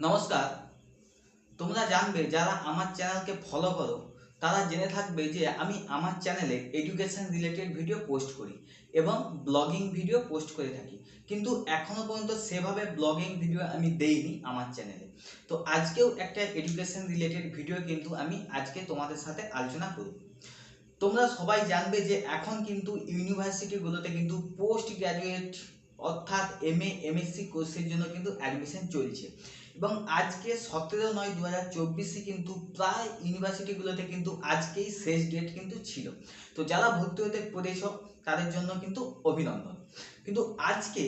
নমস্কার। তোমরা জানবে, যারা আমার চ্যানেলকে ফলো করো, তারা জেনে থাকবে যে আমি আমার চ্যানেলে এডুকেশন রিলেটেড ভিডিও পোস্ট করি এবং ব্লগিং ভিডিও পোস্ট করে থাকি। কিন্তু এখনও পর্যন্ত সেভাবে ব্লগিং ভিডিও আমি দেইনি আমার চ্যানেলে। তো আজকেও একটা এডুকেশন রিলেটেড ভিডিও কিন্তু আমি আজকে তোমাদের সাথে আলোচনা করব তোমরা সবাই জানবে যে এখন কিন্তু ইউনিভার্সিটিগুলোতে কিন্তু পোস্ট গ্র্যাজুয়েট অর্থাৎ এম এ এমএসসি কোর্সের জন্য কিন্তু অ্যাডমিশন চলছে। এবং আজকে সতেরো নয় দু হাজার চব্বিশে কিন্তু প্রায় ইউনিভার্সিটিগুলোতে কিন্তু আজকেই শেষ ডেট কিন্তু ছিল। তো যারা ভর্তি হতে পেরেছ, তাদের জন্য কিন্তু অভিনন্দন। কিন্তু আজকে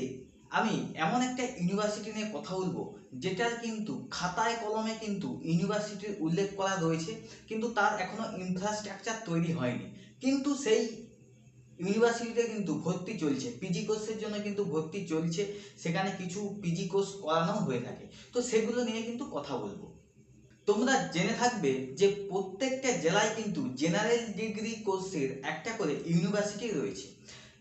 আমি এমন একটা ইউনিভার্সিটি নিয়ে কথা বলব, যেটার কিন্তু খাতায় কলমে কিন্তু ইউনিভার্সিটির উল্লেখ করা রয়েছে, কিন্তু তার এখনও ইনফ্রাস্ট্রাকচার তৈরি হয়নি। কিন্তু সেই ইউনিভার্সিটিতে কিন্তু ভর্তি চলছে। পিজি কোর্সের জন্য কিন্তু ভর্তি চলছে। সেখানে কিছু পিজি কোর্স করানো হয়ে থাকে। তো সেগুলো নিয়ে কিন্তু কথা বলব। তোমরা জেনে থাকবে যে প্রত্যেকটা জেলায় কিন্তু জেনারেল ডিগ্রি কোর্সের একটা করে ইউনিভার্সিটি রয়েছে।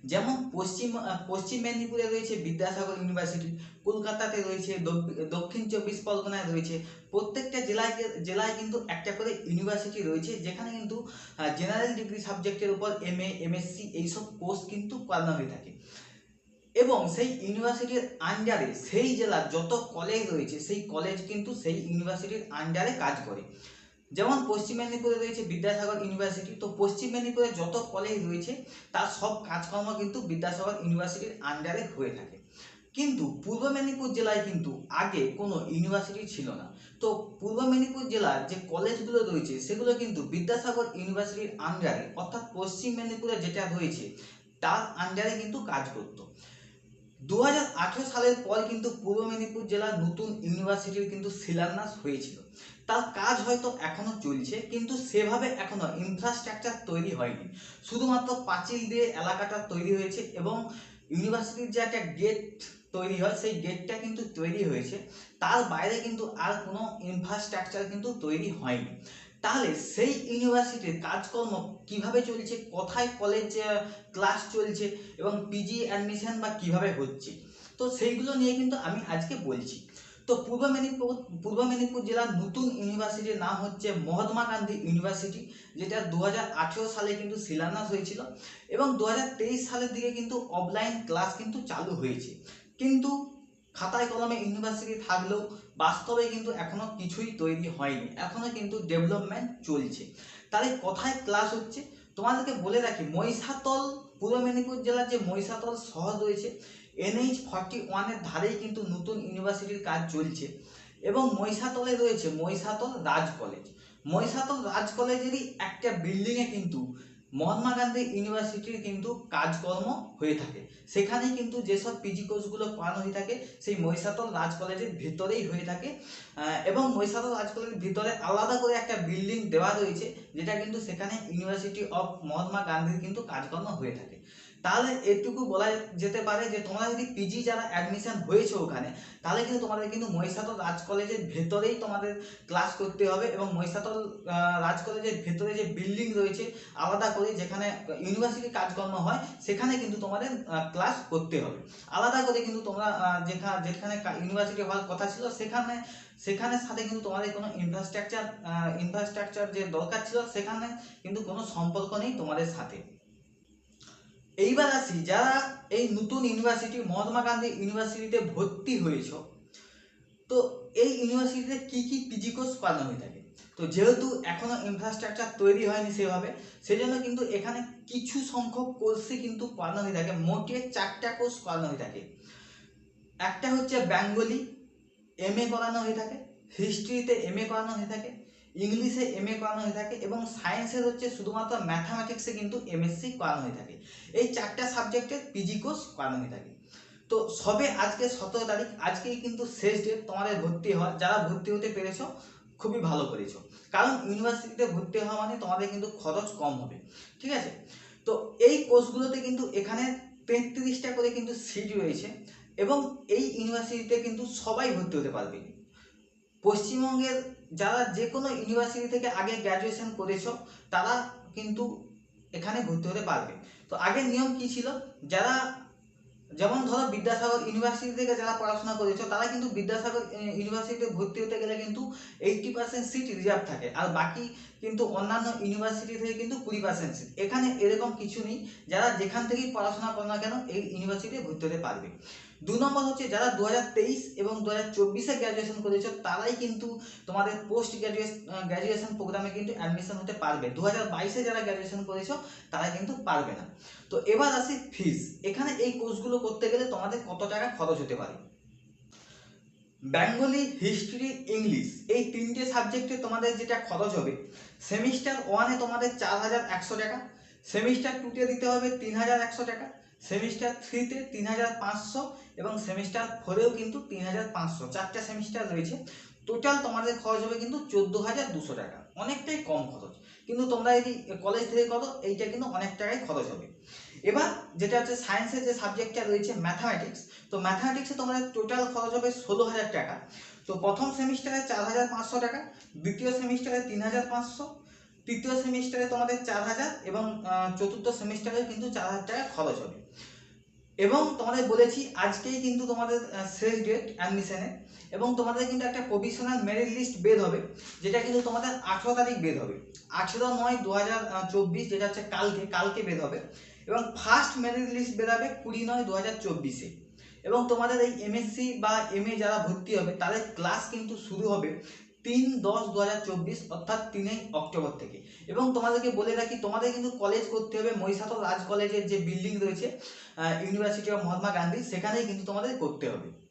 যেমন পশ্চিম পশ্চিম মেদিনীপুরে রয়েছে বিদ্যাসাগর ইউনিভার্সিটি, কলকাতাতে রয়েছে দক- দক্ষিণ চব্বিশ পরগনায় রয়েছে। প্রত্যেকটা জেলায় জেলায় কিন্তু একটা করে ইউনিভার্সিটি রয়েছে, যেখানে কিন্তু জেনারেল ডিগ্রি সাবজেক্টের উপর এম এ এমএসসি এইসব কোর্স কিন্তু করানো হয়ে থাকে। এবং সেই ইউনিভার্সিটির আন্ডারে সেই জেলার যত কলেজ রয়েছে, সেই কলেজ কিন্তু সেই ইউনিভার্সিটির আন্ডারে কাজ করে। যেমন পশ্চিম মেদিনীপুরে রয়েছে বিদ্যাসাগর ইউনিভার্সিটি, তো পশ্চিম মেদিনীপুরে যত কলেজ রয়েছে, তার সব কাজকর্ম কিন্তু বিদ্যাসাগর ইউনিভার্সিটির আন্ডারে হয়ে থাকে। কিন্তু পূর্ব মেদিনীপুর জেলায় কিন্তু আগে কোনো ইউনিভার্সিটি ছিল না। তো পূর্ব মেদিনীপুর জেলার যে কলেজগুলো রয়েছে, সেগুলো কিন্তু বিদ্যাসাগর ইউনিভার্সিটির আন্ডারে অর্থাৎ পশ্চিম মেদিনীপুরে যেটা রয়েছে, তার আন্ডারে কিন্তু কাজ করতো। দু হাজার আঠেরো সালের পর কিন্তু পূর্ব মেদিনীপুর জেলার নতুন ইউনিভার্সিটির কিন্তু শিলান্যাস হয়েছিল। তার কাজ হয়তো এখনও চলছে, কিন্তু সেভাবে এখনও ইনফ্রাস্ট্রাকচার তৈরি হয়নি। শুধুমাত্র পাঁচিল দিয়ে এলাকাটা তৈরি হয়েছে এবং ইউনিভার্সিটির যে একটা গেট তৈরি হয়, সেই গেটটা কিন্তু তৈরি হয়েছে। তার বাইরে কিন্তু আর কোনো ইনফ্রাস্ট্রাকচার কিন্তু তৈরি হয়নি। তাহলে সেই ইউনিভার্সিটির কাজকর্ম কীভাবে চলছে, কোথায় কলেজ ক্লাস চলছে এবং পিজি অ্যাডমিশন বা কীভাবে হচ্ছে? তো সেইগুলো নিয়ে কিন্তু আমি আজকে বলছি। তো পূর্ব মেদিনীপুর পূর্ব মেদিনীপুর জেলার নতুন ইউনিভার্সিটির নাম হচ্ছে মহাত্মা গান্ধী ইউনিভার্সিটি যেটা দু হাজার আঠেরো সালে কিন্তু শিলান্যাস হয়েছিল এবং দু হাজার তেইশ সালের দিকে কিন্তু অফলাইন ক্লাস কিন্তু চালু হয়েছে। কিন্তু খাতায় কলমে ইউনিভার্সিটি থাকলেও বাস্তবে কিন্তু এখনও কিছুই তৈরি হয়নি। এখনও কিন্তু ডেভেলপমেন্ট চলছে। তাহলে কোথায় ক্লাস হচ্ছে? তোমাদেরকে বলে রাখি, মহিষাতল, পূর্ব মেদিনীপুর জেলার যে মহিষাতল শহর রয়েছে এনএইচ ফর্টি ওয়ানের ধারেই কিন্তু নতুন ইউনিভার্সিটির কাজ চলছে। এবং মহিষাতলে রয়েছে মহিষাতল রাজ কলেজ মহিষাতল রাজ কলেজেরই একটা বিল্ডিংয়ে কিন্তু মহাত্মা গান্ধী ইউনিভার্সিটির কিন্তু কাজকর্ম হয়ে থাকে। সেখানে কিন্তু যেসব পিজি কোর্সগুলো করানো হয়ে থাকে, সেই মহিষাতল রাজ কলেজের ভিতরেই হয়ে থাকে। এবং মহিষাতল রাজ কলেজের ভিতরে আলাদা করে একটা বিল্ডিং দেওয়া রয়েছে, যেটা কিন্তু সেখানে ইউনিভার্সিটি অফ মহাত্মা গান্ধীর কিন্তু কাজকর্ম হয়ে থাকে। তাহলে এটুকু বলা যেতে পারে যে তোমরা যদি পিজি যারা অ্যাডমিশন হয়েছে ওখানে, তাহলে কিন্তু তোমাদের কিন্তু মহিষাতল রাজ কলেজের ভেতরেই তোমাদের ক্লাস করতে হবে এবং মহিষাতল রাজ কলেজের ভেতরে যে বিল্ডিং রয়েছে আলাদা করে যেখানে ইউনিভার্সিটি কাজকর্ম হয়, সেখানে কিন্তু তোমাদের ক্লাস করতে হবে। আলাদা করে কিন্তু তোমরা যেখানে যেখানে ইউনিভার্সিটি হওয়ার কথা ছিল, সেখানে সেখানের সাথে কিন্তু তোমাদের কোনো ইনফ্রাস্ট্রাকচার ইনফ্রাস্ট্রাকচার যে দরকার ছিল, সেখানে কিন্তু কোনো সম্পর্ক নেই তোমাদের সাথে। এইবার আসি যারা এই নতুন ইউনিভার্সিটি মহাত্মা গান্ধী ইউনিভার্সিটিতে ভর্তি হয়েছ, তো এই ইউনিভার্সিটিতে কি কি পিজি কোর্স পালন হয়ে থাকে? তো যেহেতু এখনও ইনফ্রাস্ট্রাকচার তৈরি হয়নি সেভাবে, সেজন্য কিন্তু এখানে কিছু সংখ্যক কোর্সই কিন্তু করানো হয়ে থাকে, মোটে চারটা কোর্স করানো হয়ে থাকে। একটা হচ্ছে বেঙ্গলি এম এ করানো হয়ে থাকে হিস্ট্রিতে এম এ করানো হয়ে থাকে ইংলিশে এম এ করানো হয়ে থাকে এবং সায়েন্সের হচ্ছে শুধুমাত্র ম্যাথামেটিক্সে কিন্তু এমএসসি করানো হয়ে থাকে। এই চারটা সাবজেক্টের পিজি কোর্স করানো হয়ে থাকে। তো সবে আজকে সতেরো তারিখ, আজকেই কিন্তু শেষ ডেট তোমাদের ভর্তি হওয়া। যারা ভর্তি হতে পেরেছ, খুবই ভালো করেছ। কারণ ইউনিভার্সিটিতে ভর্তি হওয়া মানে তোমাদের কিন্তু খরচ কম হবে। ঠিক আছে? তো এই কোর্সগুলোতে কিন্তু এখানে তেত্রিশটা করে কিন্তু সিট রয়েছে এবং এই ইউনিভার্সিটিতে কিন্তু সবাই ভর্তি হতে পারবে। পশ্চিমবঙ্গের যারা যে কোনো ইউনিভার্সিটি থেকে আগে গ্র্যাজুয়েশন করেছ, তারা কিন্তু এখানে ভর্তি হতে পারবে। তো আগের নিয়ম কি ছিল? যারা, যেমন ধরো বিদ্যাসাগর ইউনিভার্সিটি থেকে যারা পড়াশোনা করেছ, তারা কিন্তু বিদ্যাসাগর ইউনিভার্সিটিতে ভর্তি হতে গেলে কিন্তু এইটটি পার্সেন্ট সিট রিজার্ভ থাকে। আর বাকি কিন্তু অন্যান্য ইউনিভার্সিটি থেকে কিন্তু কুড়ি পার্সেন্ট সিট এখানে এরকম কিছু নেই। যারা যেখান থেকেই পড়াশোনা করো না কেন, এই ইউনিভার্সিটিতে ভর্তি হতে পারবে। দু নম্বর হচ্ছে যারা দু হাজার তেইশ এবং দু হাজার চব্বিশে গ্র্যাজুয়েশন করেছ, তারাই কিন্তু তোমাদের পোস্ট গ্র্যাজুয়েশন গ্র্যাজুয়েশন প্রোগ্রামে কিন্তু অ্যাডমিশন হতে পারবে। দু হাজার বাইশে যারা গ্র্যাজুয়েশন করেছ, তারা কিন্তু পারবে না। তো এবার আসি ফিস এখানে এই কোর্সগুলো করতে গেলে তোমাদের কত টাকা খরচ হতে পারে? বেঙ্গলি হিস্ট্রি, ইংলিশ, এই তিনটে সাবজেক্টে তোমাদের যেটা খরচ হবে সেমিস্টার ওয়ানে তোমাদের চার হাজার একশো টাকা সেমিস্টার টুতে দিতে হবে তিন হাজার একশো টাকা সেমিস্টার থ্রিতে তিন হাজার পাঁচশো এবং সেমিস্টার ফোরেও কিন্তু তিন হাজার পাঁচশো। চারটা সেমিস্টার রয়েছে। টোটাল তোমাদের খরচ হবে কিন্তু চোদ্দ হাজার দুশো টাকা। অনেকটাই কম খরচ। কিন্তু তোমরা যদি কলেজ থেকে করো, এইটা কিন্তু অনেক টাকাই খরচ হবে। এবার যেটা হচ্ছে সায়েন্সের যে সাবজেক্টটা রয়েছে ম্যাথামেটিক্স তো ম্যাথামেটিক্সে তোমাদের টোটাল খরচ হবে ষোলো হাজার টাকা। তো প্রথম সেমিস্টারে চার হাজার পাঁচশো টাকা, দ্বিতীয় সেমিস্টারে তিন হাজার পাঁচশো তৃতীয় সেমিস্টারে তোমাদের চার হাজার এবং চতুর্থ সেমিস্টারে কিন্তু চার হাজার টাকা খরচ হবে। এবং তোমাদের বলেছি, আজকেই কিন্তু তোমাদের শেষ ডেট অ্যাডমিশনের এবং তোমাদের কিন্তু একটা প্রভিশনাল মেরিট লিস্ট বের হবে, যেটা কিন্তু তোমাদের আঠেরো তারিখ বের হবে। আঠেরো নয় দু হাজার চব্বিশ, যেটা হচ্ছে কালকে কালকে বের হবে। এবং ফার্স্ট মেরিট লিস্ট বেরাবে কুড়ি নয় দু হাজার চব্বিশে এবং তোমাদের এই এমএসসি বা এমএ যারা ভর্তি হবে, তাদের ক্লাস কিন্তু শুরু হবে তিন দশ দু হাজার চব্বিশ অর্থাৎ তিনই অক্টোবর থেকে। এবং তোমাদেরকে বলে রাখি, তোমাদের কিন্তু কলেজ করতে হবে মহিষাতল রাজ কলেজের যে বিল্ডিং রয়েছে ইউনিভার্সিটি অফ মহাত্মা গান্ধী, সেখানেই কিন্তু তোমাদের করতে হবে।